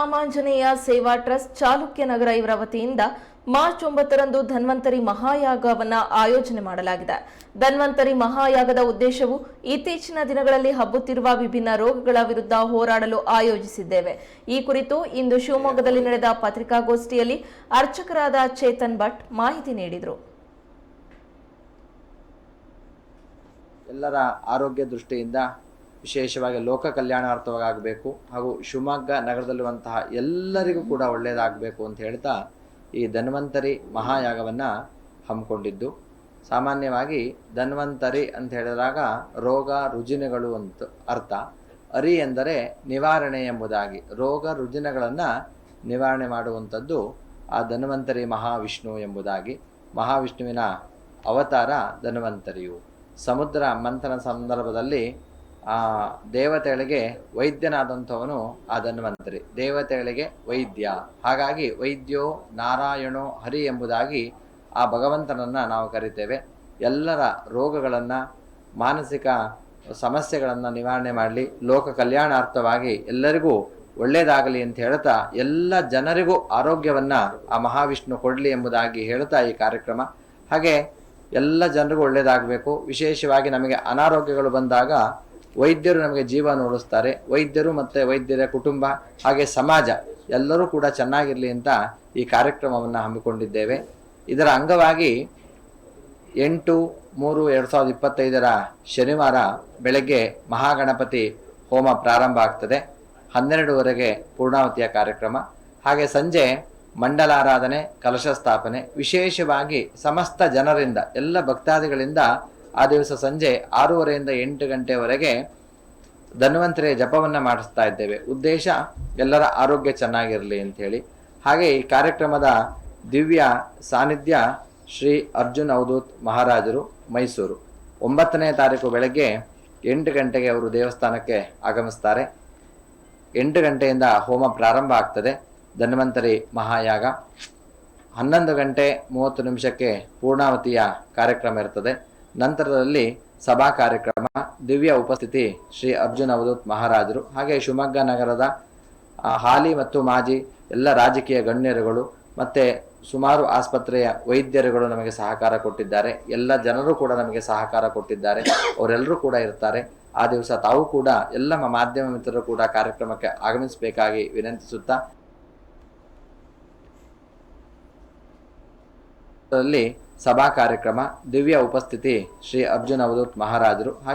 ರಾಮಾಂಜನೇಯ ಸೇವಾ ಟ್ರಸ್ಟ್ ಚಾಲುಕ್ಯ ನಗರ ಇವರ ವತಿಯಿಂದ ಮಾರ್ಚ್ ಒಂಬತ್ತರಂದು ಧನ್ವಂತರಿ ಮಹಾಯಾಗವನ್ನು ಆಯೋಜನೆ ಮಾಡಲಾಗಿದೆ. ಧನ್ವಂತರಿ ಮಹಾಯಾಗದ ಉದ್ದೇಶವು ಇತ್ತೀಚಿನ ದಿನಗಳಲ್ಲಿ ಹಬ್ಬುತ್ತಿರುವ ವಿಭಿನ್ನ ರೋಗಗಳ ವಿರುದ್ಧ ಹೋರಾಡಲು ಆಯೋಜಿಸಿದ್ದೇವೆ. ಈ ಕುರಿತು ಇಂದು ಶಿವಮೊಗ್ಗದಲ್ಲಿ ನಡೆದ ಪತ್ರಿಕಾಗೋಷ್ಠಿಯಲ್ಲಿ ಅರ್ಚಕರಾದ ಚೇತನ್ ಭಟ್ ಮಾಹಿತಿ ನೀಡಿದರು. ಎಲ್ಲರ ಆರೋಗ್ಯ ದೃಷ್ಟಿಯಿಂದ ವಿಶೇಷವಾಗಿ ಲೋಕ ಕಲ್ಯಾಣಾರ್ಥವಾಗಬೇಕು ಹಾಗೂ ಶಿವಮೊಗ್ಗ ನಗರದಲ್ಲಿರುವಂತಹ ಎಲ್ಲರಿಗೂ ಕೂಡ ಒಳ್ಳೆಯದಾಗಬೇಕು ಅಂತ ಹೇಳ್ತಾ ಈ ಧನ್ವಂತರಿ ಮಹಾಯಾಗವನ್ನು ಹಮ್ಮಿಕೊಂಡಿದ್ದು. ಸಾಮಾನ್ಯವಾಗಿ ಧನ್ವಂತರಿ ಅಂತ ಹೇಳಿದಾಗ ರೋಗ ರುಜಿನಗಳು ಅಂತ ಅರ್ಥ. ಅರಿ ಎಂದರೆ ನಿವಾರಣೆ ಎಂಬುದಾಗಿ. ರೋಗ ರುಜಿನಗಳನ್ನು ನಿವಾರಣೆ ಮಾಡುವಂಥದ್ದು ಆ ಧನ್ವಂತರಿ ಮಹಾವಿಷ್ಣು ಎಂಬುದಾಗಿ. ಮಹಾವಿಷ್ಣುವಿನ ಅವತಾರ ಧನ್ವಂತರಿಯು. ಸಮುದ್ರ ಮಂಥನ ಸಂದರ್ಭದಲ್ಲಿ ಆ ದೇವತೆಗಳಿಗೆ ವೈದ್ಯನಾದಂಥವನು ಆ ಧನ್ವಂತರಿ ದೇವತೆಗಳಿಗೆ ವೈದ್ಯ. ಹಾಗಾಗಿ ವೈದ್ಯೋ ನಾರಾಯಣೋ ಹರಿ ಎಂಬುದಾಗಿ ಆ ಭಗವಂತನನ್ನು ನಾವು ಕರಿತೇವೆ. ಎಲ್ಲರ ರೋಗಗಳನ್ನು, ಮಾನಸಿಕ ಸಮಸ್ಯೆಗಳನ್ನು ನಿವಾರಣೆ ಮಾಡಲಿ. ಲೋಕ ಕಲ್ಯಾಣಾರ್ಥವಾಗಿ ಎಲ್ಲರಿಗೂ ಒಳ್ಳೆಯದಾಗಲಿ ಅಂತ ಹೇಳ್ತಾ ಎಲ್ಲ ಜನರಿಗೂ ಆರೋಗ್ಯವನ್ನು ಆ ಮಹಾವಿಷ್ಣು ಕೊಡಲಿ ಎಂಬುದಾಗಿ ಹೇಳ್ತಾ ಈ ಕಾರ್ಯಕ್ರಮ. ಹಾಗೆ ಎಲ್ಲ ಜನರಿಗೂ ಒಳ್ಳೆಯದಾಗಬೇಕು ವಿಶೇಷವಾಗಿ ನಮಗೆ ಅನಾರೋಗ್ಯಗಳು ಬಂದಾಗ ವೈದ್ಯರು ನಮಗೆ ಜೀವನ ಉಳಿಸ್ತಾರೆ. ವೈದ್ಯರು ಮತ್ತು ವೈದ್ಯರ ಕುಟುಂಬ, ಹಾಗೆ ಸಮಾಜ ಎಲ್ಲರೂ ಕೂಡ ಚೆನ್ನಾಗಿರಲಿ ಅಂತ ಈ ಕಾರ್ಯಕ್ರಮವನ್ನು ಹಮ್ಮಿಕೊಂಡಿದ್ದೇವೆ. ಇದರ ಅಂಗವಾಗಿ ಎಂಟು ಮೂರು ಎರಡು ಸಾವಿರದ ಇಪ್ಪತ್ತೈದರ ಶನಿವಾರ ಬೆಳಗ್ಗೆ ಮಹಾಗಣಪತಿ ಹೋಮ ಪ್ರಾರಂಭ ಆಗ್ತದೆ. ಹನ್ನೆರಡುವರೆಗೆ ಪೂರ್ಣಾವತಿಯ ಕಾರ್ಯಕ್ರಮ. ಹಾಗೆ ಸಂಜೆ ಮಂಡಲಾರಾಧನೆ, ಕಲಶ ಸ್ಥಾಪನೆ, ವಿಶೇಷವಾಗಿ ಸಮಸ್ತ ಜನರಿಂದ, ಎಲ್ಲ ಭಕ್ತಾದಿಗಳಿಂದ ಆ ದಿವಸ ಸಂಜೆ ಆರೂವರೆಯಿಂದ ಎಂಟು ಗಂಟೆವರೆಗೆ ಧನ್ವಂತರಿಯ ಜಪವನ್ನು ಮಾಡಿಸ್ತಾ ಇದ್ದೇವೆ. ಉದ್ದೇಶ ಎಲ್ಲರ ಆರೋಗ್ಯ ಚೆನ್ನಾಗಿರಲಿ ಅಂಥೇಳಿ. ಹಾಗೆ ಈ ಕಾರ್ಯಕ್ರಮದ ದಿವ್ಯ ಸಾನ್ನಿಧ್ಯ ಶ್ರೀ ಅರ್ಜುನ್ ಅವಧೂತ್ ಮಹಾರಾಜರು, ಮೈಸೂರು. ಒಂಬತ್ತನೇ ತಾರೀಕು ಬೆಳಗ್ಗೆ ಎಂಟು ಗಂಟೆಗೆ ಅವರು ದೇವಸ್ಥಾನಕ್ಕೆ ಆಗಮಿಸ್ತಾರೆ. ಎಂಟು ಗಂಟೆಯಿಂದ ಹೋಮ ಪ್ರಾರಂಭ ಆಗ್ತದೆ. ಧನ್ವಂತರಿ ಮಹಾಯಾಗ. ಹನ್ನೊಂದು ಗಂಟೆ ಮೂವತ್ತು ನಿಮಿಷಕ್ಕೆ ಪೂರ್ಣಾವತಿಯ ಕಾರ್ಯಕ್ರಮ ಇರ್ತದೆ. ನಂತರದಲ್ಲಿ ಸಭಾ ಕಾರ್ಯಕ್ರಮ, ದಿವ್ಯ ಉಪಸ್ಥಿತಿ ಶ್ರೀ ಅರ್ಜುನ್ ಅವಧೂತ್ ಮಹಾರಾಜರು, ಹಾಗೆ ಶಿವಮೊಗ್ಗ ನಗರದ ಹಾಲಿ ಮತ್ತು ಮಾಜಿ ಎಲ್ಲ ರಾಜಕೀಯ ಗಣ್ಯರುಗಳು ಮತ್ತೆ ಸುಮಾರು ಆಸ್ಪತ್ರೆಯ ವೈದ್ಯರುಗಳು ನಮಗೆ ಸಹಕಾರ ಕೊಟ್ಟಿದ್ದಾರೆ. ಎಲ್ಲ ಜನರು ಕೂಡ ನಮಗೆ ಸಹಕಾರ ಕೊಟ್ಟಿದ್ದಾರೆ. ಅವರೆಲ್ಲರೂ ಕೂಡ ಇರ್ತಾರೆ. ಆ ದಿವಸ ತಾವು ಕೂಡ ಎಲ್ಲ ಮಾಧ್ಯಮ ಮಿತ್ರರು ಕೂಡ ಕಾರ್ಯಕ್ರಮಕ್ಕೆ ಆಗಮಿಸಬೇಕಾಗಿ ವಿನಂತಿಸುತ್ತಾ ಸಭಾ ಕಾರ್ಯಕ್ರಮ ದಿವ್ಯ ಉಪಸ್ಥಿತಿ ಶ್ರೀ ಅರ್ಜುನ ಅವಧೂತ್ ಮಹಾರಾಜರು. ಹಾಗೆ